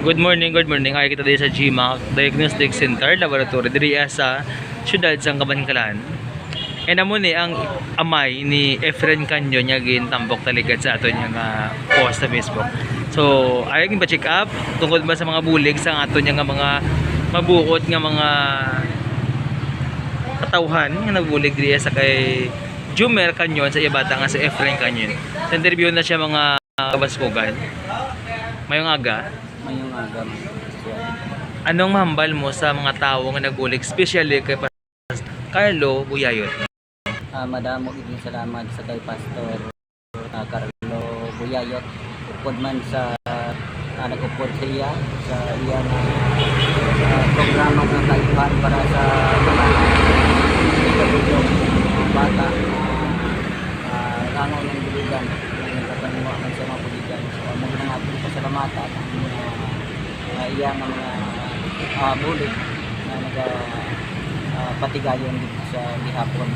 Good morning, good morning. Ay kita dito sa GMAC Diagnostic Center Laboratory diri sa syudad sa Kabankalan. E namo ni ang amay ni Efren Canyo niya gin tambok taligad sa aton nga post sa Facebook. So, ay ba check up tungkol ba sa mga bulig sa aton nga mga mabuot nga mga katawhan nga nabulig diri sa kay Jumer Canyon sa ibata nga sa Efren Canyon. Sa interview na siya mga kabaskugan. Mayong aga, Ngayong agam. Anong mahambal mo sa mga tao nga nagulig, especially kay Pastor Carlo Buyayot? Ah, madamo gid salamat sa kay Pastor ah, Carlo Buyayot upod man sa uh, nagupod sa iya sa iya na ah, programa ng kaipan para sa mga bata uh, langaw ng biligan na nagkapanwa man sa mga biligan so ang mga pasalamatan ang mga uh, iya nga mga uh, bulig na naga ah, patigayon dito sa gihapon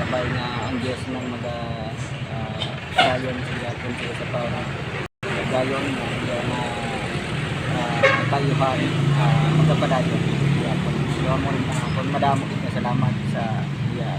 sabay nga ang Diyos nang maga uh, gayon sila kung sila sa para gayon na iya na uh, kayuhan uh, magapadayon gihapon so mo na kung madamo kita salamat sa iya